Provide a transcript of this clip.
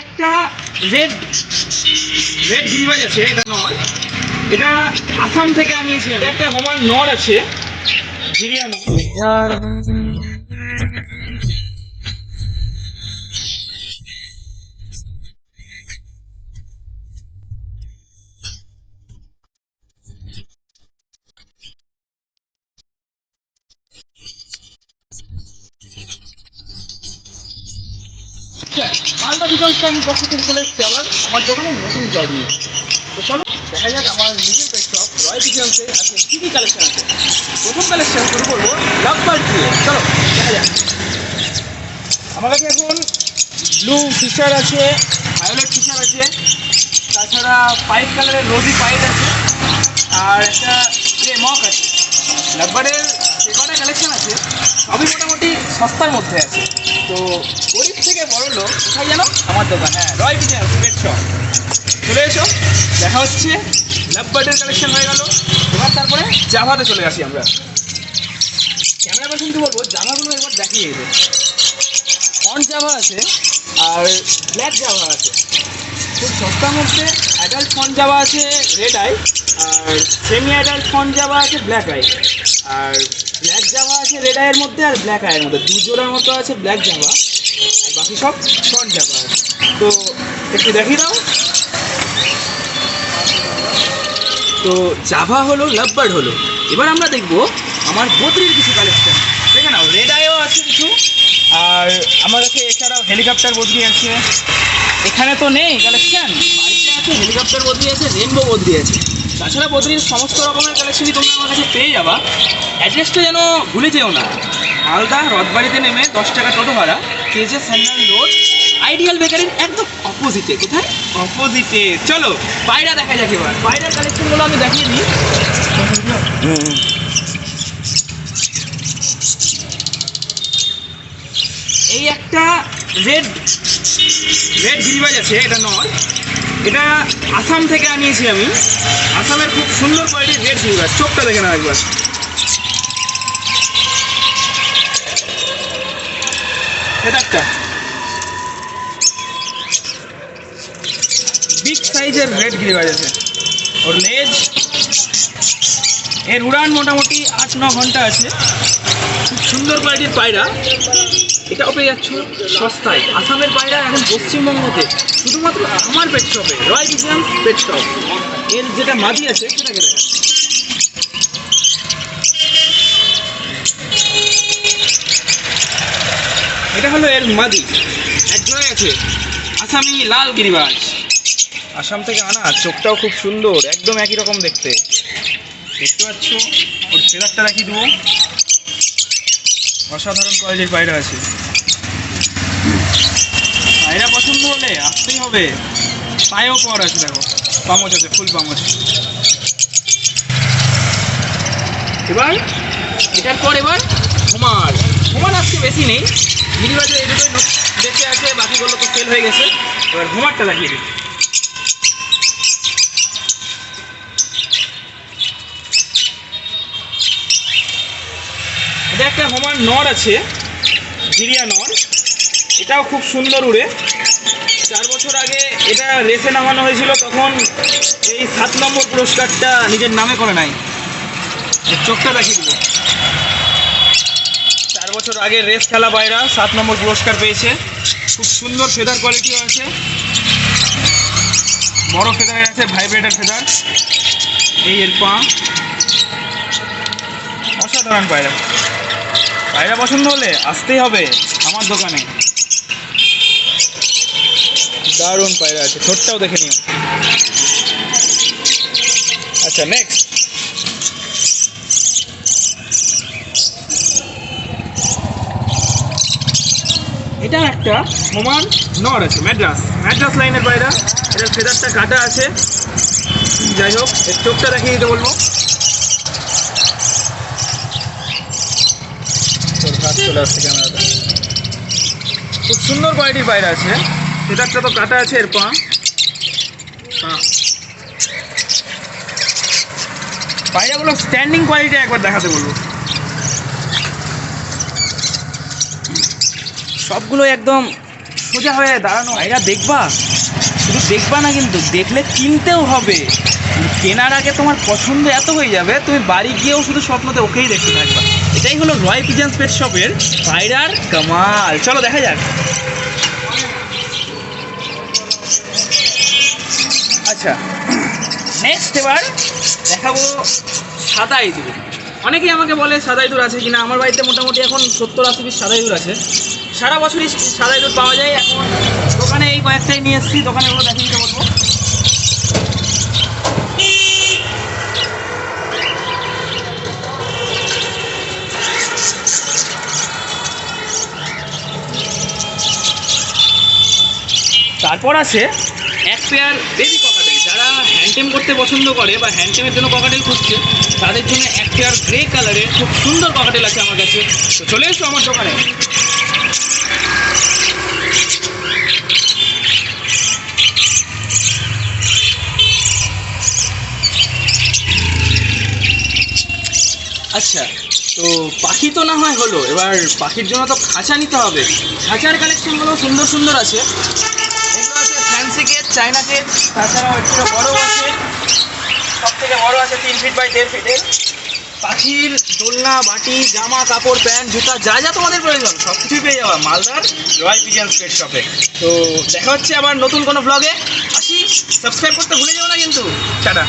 একটা red red আছে এটা এটা আসাম থেকে আনিয়েছিলাম। একটা আমার নর আছে জিরিয়া মালদা বিকল্পে আমি পক্ষ থেকে চলে এসেছি আবার আমার দোকানে নতুন জল নিয়ে। তো চলো, দেখা যাক আমার নিজের পেট শপ রয় বিজন্সে আজকে কী কী কালেকশন আছে। প্রথম কালেকশন শুরু করব লাভ বার্ড দিয়ে। চলো, দেখা যাক। আমার কাছে এখন ব্লু ফিশার আছে ভায়োলেট ফিশার আছে, তাছাড়া পাইপ কালারের রোজি পাইপ আছে, আর একটা গ্রে মক আছে। লাভবারের যে কটা কালেকশন আছে, সবই মোটামুটি সস্তার মধ্যে আছে। তো গরিব থেকে বড় লোক কোথায় জানো আমার দোকান। হ্যাঁ রয় বিজয় ফুলের শপ চলে এসো। দেখা হচ্ছে। লাভবার্ডের কালেকশন হয়ে গেল। এবার তারপরে জাভাতে চলে আসি আমরা। ক্যামেরা পার্সনকে বলব জামাগুলো একবার দেখিয়ে দেবে ফ্রন্ট জাভা আছে আর ব্ল্যাক জাভা আছে। সস্তার মধ্যে অ্যাডাল্ট ফন্ট জাভা আছে রেড আই আর সেমি অ্যাডাল্ট ফন্ট জাভা আছে ব্ল্যাক আই আর ব্ল্যাক জাভা আছে রেড আইয়ের মধ্যে, আর ব্ল্যাক আইয়ের মধ্যে। দু জোড়ার মতো আছে ব্ল্যাক জাভা আর বাকি সব ফন্ট জাভা আছে। তো একটু দেখিয়ে দাও। তো জাভা হলো লাভবার্ড হলো। এবার আমরা দেখব আমার বদ্রির কিছু কালেকশন দেখে নাও রেড আইও আছে কিছু, আর আমার কাছে এছাড়াও হেলিকপ্টার বদ্রি আছে। এখানে তো নেই কালেকশন বাড়িতে আছে হেলিকপ্টার বদলি আছে রেনবো বদলি আছে। তাছাড়া বদ্রির সমস্ত রকমের কালেকশনই তোমরা আমার কাছে পেয়ে যাবা। অ্যাড্রেসটা যেন ভুলে যেও না। মালদা, রথবাড়িতে নেমে দশ টাকা টোটো ভাড়া কেজে সেন্ট্রাল রোড আইডিয়াল বেকারির একদম অপোজিটে কোথায়? অপোজিটে চলো, পায়রা দেখা যাক এবার। পায়রার কালেকশনগুলো আমি দেখিয়ে দিই। এই একটা রেড রেড গিরিবাজ আছে, এটা নয়। এটা আসাম থেকে আনিয়েছি আমি। আসামের খুব সুন্দর কোয়ালিটির রেড গিরিবাজ চোখটা দেখে না একবার। এটা একটা। বিগ সাইজের রেড গিরিবাজ আছে। ওর লেজ। এর উড়ান মোটামুটি আট ন ঘণ্টা আছে। খুব সুন্দর কোয়ালিটির পায়রা। এটাও পেয়ে যাচ্ছ সস্তায়। আসামের পায়রা এখন পশ্চিমবঙ্গতে শুধুমাত্র আমার পেট শপে রয় বিজনেস পেট শপ এর যেটা মাদি আছে সেটাকে দেখা এটা হলো এর মাদি। এক আছে, আসামি লাল গিরিবাজ। আসাম থেকে আনা চোখটাও খুব সুন্দর, একদম একই রকম দেখতে। দেখতে পাচ্ছ? ওর ফেদারটা রাখি দেবো। অসাধারণ কোয়ালিটির পায়রা আছে। পায়রা পছন্দ হলে আসতেই হবে। পায়েও পর আছে, দেখো। পামচ আছে ফুল পামচ এবার, এটার পর এবার হুমার হুমার আজকে বেশি নেই। মিনিবাজে এই দুটোই নো- বেঁচে আছে, বাকিগুলো তো সেল হয়ে গেছে। এবার হুমারটা দেখিয়ে দিই। এটা একটা হোমার নর আছে, জিরিয়া নর। এটাও খুব সুন্দর উড়ে। চার বছর আগে এটা রেসে নামানো হয়েছিল, তখন এই সাত নম্বর পুরস্কারটা নিজের নামে করে নাই। চোখটা দেখিয়ে দেবো। চার বছর আগে রেস খেলা বাইরা সাত নম্বর পুরস্কার পেয়েছে। খুব সুন্দর ফেদার কোয়ালিটিও আছে। বড় ফেদার আছে ভাইব্রেটার ফেদার। এই এর পা। অসাধারণ পায়রা পায়রা পছন্দ হলে আসতেই হবে আমার দোকানে। দারুণ পায়রা আছে ঠোঁটটাও দেখে নিও। আচ্ছা নেক্সট এটা একটা হোমান নর আছে ম্যাড্রাস ম্যাড্রাস লাইনের পায়রা। এটার ফেদারটা কাটা আছে। যাই হোক এর চোখটা দেখিয়ে দিতে বলব। চলে আসছে ক্যামেরাতে। খুব সুন্দর কোয়ালিটির বাইরে আছে। ফেদারটা তো কাটা আছে এর পা। পা। পায়রাগুলো স্ট্যান্ডিং কোয়ালিটি একবার দেখাতে বলব। সবগুলো একদম সোজা হয়ে দাঁড়ানো। পায়রা দেখবা? শুধু দেখবা না কিন্তু, দেখলে কিনতেও হবে। কেনার আগে তোমার পছন্দ এত হয়ে যাবে, তুমি বাড়ি গিয়েও শুধু স্বপ্নতে ওকেই দেখতে থাকবা। এটাই হলো রয় পিজন্স পেট শপের পায়রার কামাল চলো, দেখা যাক। আচ্ছা নেক্সট এবার দেখাবো সাদা ইঁদুর অনেকেই আমাকে বলে সাদা ইঁদুর আছে কিনা। আমার বাড়িতে মোটামুটি এখন সত্তর আশি পিস সাদা ইঁদুর আছে। সারা বছরই সাদা ইঁদুর পাওয়া যায়। এখন দোকানে এই কয়েকটাই নিয়ে এসেছি। দোকানে ওগুলো দিতে বলব। তারপর আছে এক পেয়ার বেবি ককাটেল যারা হ্যান্ডটেম করতে পছন্দ করে বা হ্যান্ডটেমের জন্য ককাটেল খুঁজছে, তাদের জন্য এক পেয়ার গ্রে কালারের খুব সুন্দর ককাটেল আছে আমার কাছে। তো চলে এসো আমার দোকানে। আচ্ছা তো পাখি তো না হয় হলো, এবার পাখির জন্য তো খাঁচা নিতে হবে। খাঁচার কালেকশনগুলো সুন্দর সুন্দর আছে। আছে চাইনাকে তাছাড়াও একটু বড় আছে। সব থেকে বড় আছে তিন ফিট বাই দেড় ফিটের পাখির দোলনা, বাটি, জামা, কাপড়, প্যান্ট, জুতা, যা যা তোমাদের প্রয়োজন সব কিছুই পেয়ে যাওয়া মালদার রয়্যাল পিজেন পেট শপে তো দেখা হচ্ছে আবার নতুন কোনো ব্লগে আসি সাবস্ক্রাইব করতে ভুলে যাও না কিন্তু। টাটা।